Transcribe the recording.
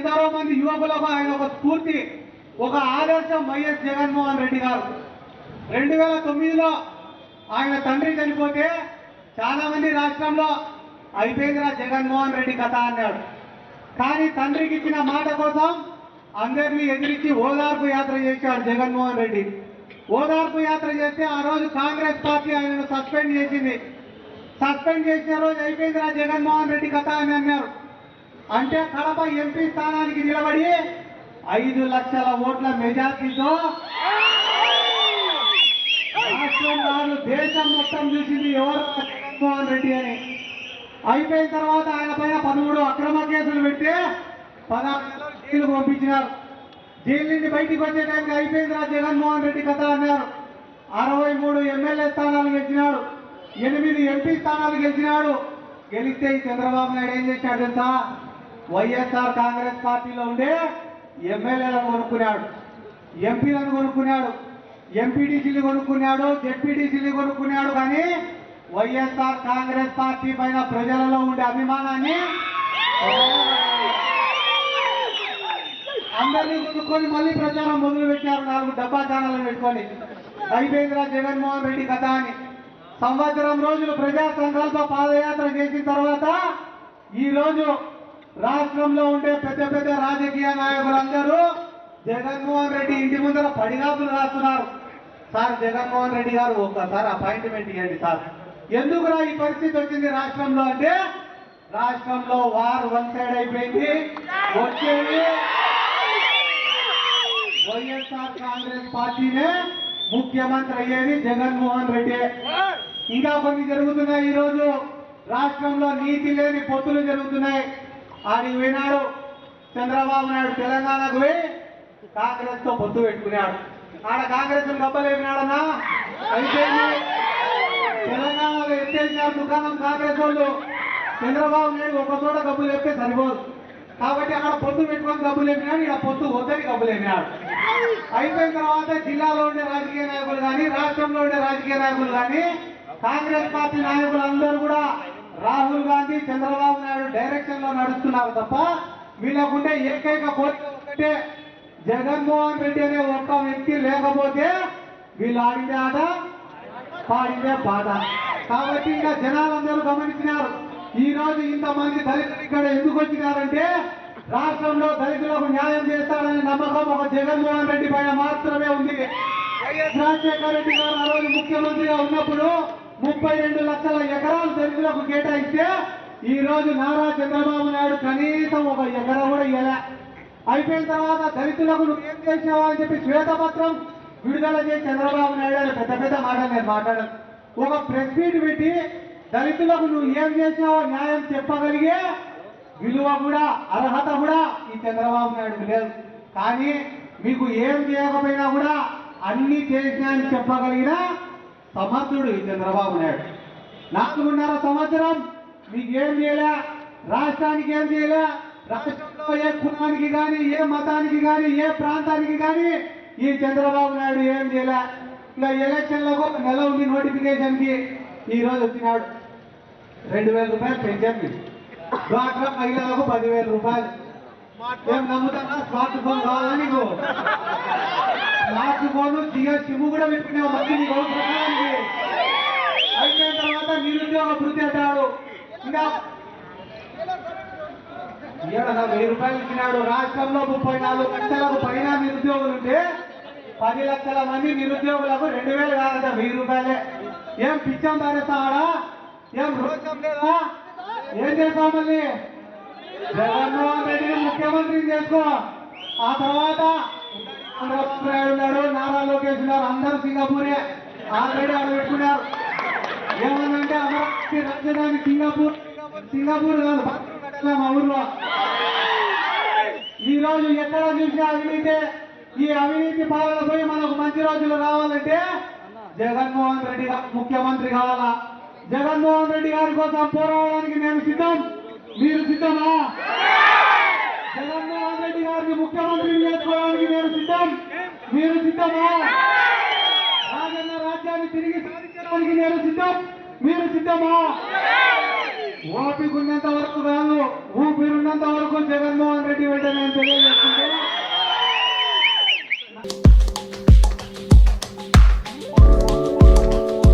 ఎందరో మంది యువకులకు ఆయన ఒక స్ఫూర్తి ఒక ఆదర్శం వైఎస్ జగన్మోహన్ రెడ్డి గారు. రెండు వేల తొమ్మిదిలో ఆయన తండ్రి చనిపోతే చాలా మంది రాష్ట్రంలో అయిపోయిందిరా జగన్మోహన్ రెడ్డి కథ అన్నాడు. కానీ తండ్రికి ఇచ్చిన మాట కోసం అందరినీ ఎదిరించి ఓదార్పు యాత్ర చేశాడు జగన్మోహన్ రెడ్డి. ఓదార్పు యాత్ర చేస్తే ఆ రోజు కాంగ్రెస్ పార్టీ ఆయనను సస్పెండ్ చేసింది. సస్పెండ్ చేసిన రోజు అయిపోయిందిరా జగన్మోహన్ రెడ్డి కథ అని అన్నారు. అంటే కడప ఎంపీ స్థానానికి నిలబడి ఐదు లక్షల ఓట్ల మెజార్టీతో రాష్ట్రం దేశం మొత్తం చూసింది ఎవరు? జగన్మోహన్ రెడ్డి అని. అయిపోయిన తర్వాత ఆయన పైన పదమూడు అక్రమ కేసులు పెడితే పదహారు జైలు పంపించినారు. జైలు నుంచి బయటికి వచ్చే టైంకి అయిపోయింది రా జగన్మోహన్ రెడ్డి కథ అన్నారు. అరవై మూడు ఎమ్మెల్యే స్థానాలు గెలిచినాడు. ఎనిమిది ఎంపీ స్థానాలు గెలిచినాడు. గెలిస్తే చంద్రబాబు నాయుడు ఏం చేశాడు తెలుసా? వైఎస్ఆర్ కాంగ్రెస్ పార్టీలో ఉండే ఎమ్మెల్యేలను కొనుక్కున్నాడు ఎంపీలను కొనుక్కున్నాడు ఎంపీటీసీలు కొనుక్కున్నాడు జెడ్పీటీసీలు కొనుక్కున్నాడు కానీ వైఎస్ఆర్ కాంగ్రెస్ పార్టీ పైన ప్రజలలో ఉండే అభిమానాన్ని అందరినీ కొనుక్కొని మళ్ళీ ప్రచారం మొదలు పెట్టారు నాలుగు డబ్బా ఛానళ్ళు పెట్టుకొని. అయిపోయిందిరా జగన్మోహన్ రెడ్డి కథ అని. సంవత్సరం రోజులు ప్రజా సంకల్ప పాదయాత్ర చేసిన తర్వాత ఈ రోజు రాష్ట్రంలో ఉండే పెద్ద పెద్ద రాజకీయ నాయకులందరూ జగన్మోహన్ రెడ్డి ఇంటి ముందర పడిగాపులు రాస్తున్నారు. సార్ జగన్మోహన్ రెడ్డి గారు ఒక్కసారి అపాయింట్మెంట్ ఇవ్వండి సార్. ఎందుకురా ఈ పరిస్థితి వచ్చింది రాష్ట్రంలో అంటే రాష్ట్రంలో వార్ వన్ సైడ్ అయిపోయింది. వచ్చేది వైఎస్ఆర్ కాంగ్రెస్ పార్టీనే ముఖ్యమంత్రి అయ్యేది జగన్మోహన్ రెడ్డి. ఇంకా కొన్ని జరుగుతున్నాయి ఈ రోజు రాష్ట్రంలో నీతి లేని పొత్తులు జరుగుతున్నాయి. ఆడికి పోయినాడు చంద్రబాబు నాయుడు తెలంగాణకు పోయి కాంగ్రెస్తో పొత్తు పెట్టుకున్నాడు. ఆడ కాంగ్రెస్ గబ్బలేపినాడన్నా అయితే తెలంగాణలో ఎత్తేసినారు దుకాణం కాంగ్రెస్ వాళ్ళు. చంద్రబాబు నాయుడు ఒక చోట గబ్బులు చెప్తే సరిపోదు. కాబట్టి అక్కడ పొత్తు పెట్టుకొని గబ్బులు లేపినాడు. ఇక్కడ పొత్తు వద్దని గబ్బులు లేపినాడు. అయిపోయిన తర్వాత జిల్లాలో ఉండే రాజకీయ నాయకులు కానీ రాష్ట్రంలో ఉండే రాజకీయ నాయకులు కానీ కాంగ్రెస్ పార్టీ నాయకులు అందరూ కూడా రాహుల్ గాంధీ చంద్రబాబు నాయుడు డైరెక్షన్లో నడుస్తున్నారు తప్ప వీళ్ళకుండే ఏకైక కోరిక ఒకటే జగన్మోహన్ రెడ్డి అనే ఒక్క వ్యక్తి లేకపోతే వీళ్ళు ఆడిందే ఆట? పాడిందే పాట. కాబట్టి ఇంకా జనాలందరూ గమనించినారు. ఈ రోజు ఇంతమంది దళితులు ఇక్కడ ఎందుకు వచ్చినారంటే రాష్ట్రంలో దళితులకు న్యాయం చేస్తాడనే నమ్మకం ఒక జగన్మోహన్ రెడ్డి పైన మాత్రమే ఉంది. వైఎస్ రాజశేఖర రెడ్డి గారు ఆ రోజు ముఖ్యమంత్రిగా ఉన్నప్పుడు ముప్పై రెండు లక్షల ఎకరాలు దళితులకు కేటాయిస్తే ఈ రోజు నారా చంద్రబాబు నాయుడు కనీసం ఒక ఎకరా కూడా ఇవ్వలే అయిపోయిన తర్వాత దళితులకు నువ్వు ఏం చేసావా అని చెప్పి శ్వేతపత్రం విడుదల చేసి చంద్రబాబు నాయుడు అని పెద్ద పెద్ద మాటలు నేను మాట్లాడాను. ఒక ప్రెస్ మీట్ పెట్టి దళితులకు నువ్వు ఏం చేసావో న్యాయం చెప్పగలిగే విలువ కూడా అర్హత కూడా ఈ చంద్రబాబు నాయుడు లేదు. కానీ మీకు ఏం చేయకపోయినా కూడా అన్ని చేసినా అని చెప్పగలిగినా సమర్థుడు ఈ చంద్రబాబు నాయుడు. నాలుగున్నర సంవత్సరం మీకు ఏం చేయలే? రాష్ట్రానికి ఏం చేయలే? రాష్ట్రంలో ఏ కులానికి కానీ ఏ మతానికి కానీ ఏ ప్రాంతానికి కానీ ఈ చంద్రబాబు నాయుడు ఏం చేయలే? ఇలా ఎలక్షన్లకు నెల ఉంది నోటిఫికేషన్కి ఈరోజు వచ్చినాడు. రెండు వేల రూపాయలు పెంచాను డ్వాక్రా మహిళలకు పదివేల రూపాయలు. ఏం నమ్ముతానా? స్మార్ట్ ఫోన్ కావాలా నీకు? స్మార్ట్ ఫోన్ జియో సిమ్ కూడా పెట్టుకున్నావు మళ్ళీ నీకు అవసరానికి అయిపోయిన తర్వాత నిరుద్యోగ వృత్తి అంటాడు ఇంకా ఏడన్నా వెయ్యి రూపాయలు ఇచ్చినాడు. రాష్ట్రంలో ముప్పై నాలుగు లక్షలకు పైన నిరుద్యోగులు ఉంటే పది లక్షల మంది నిరుద్యోగులకు రెండు వేలు కాదట వెయ్యి రూపాయలే. ఏం పిచ్చం పారేస్తావాడా? ఏం రోషం లేదా? ఏం చేస్తావు మళ్ళీ? జగన్మోహన్ రెడ్డిని ముఖ్యమంత్రిని చేసుకో. ఆ తర్వాత చంద్రబాబు నాయుడు ఉన్నాడు నారా లోకేష్ ఉన్నారు అందరూ సింగపూరే. ఆల్రెడీ ఆడ పెట్టుకున్నారు. ఏమన్నంటే అమరావతి రాజధాని సింగపూర్. సింగపూర్ కాదు మా ఊర్లో. ఈ రోజు ఎక్కడ చూసినా అవినీతి ఈ అవినీతి పాలన పోయి మనకు మంచి రోజులు రావాలంటే జగన్మోహన్ రెడ్డి ముఖ్యమంత్రి కావాలా? జగన్మోహన్ రెడ్డి గారి కోసం పోరాడడానికి నేను సిద్ధం. మీరు సిద్ధమా? జగన్మోహన్ రెడ్డి గారిని ముఖ్యమంత్రి చేసుకోవడానికి మీరు సిద్ధం. మీరు సిద్ధమా? రాజన్న రాజ్యాన్ని తిరిగి సాధించడానికి నేను సిద్ధం. మీరు సిద్ధమా? ఓపిక ఉన్నంత వరకు కాదు ఊపిరున్నంత వరకు జగన్మోహన్ రెడ్డి వెంటనే నేను తెలియజేసుకుంటా.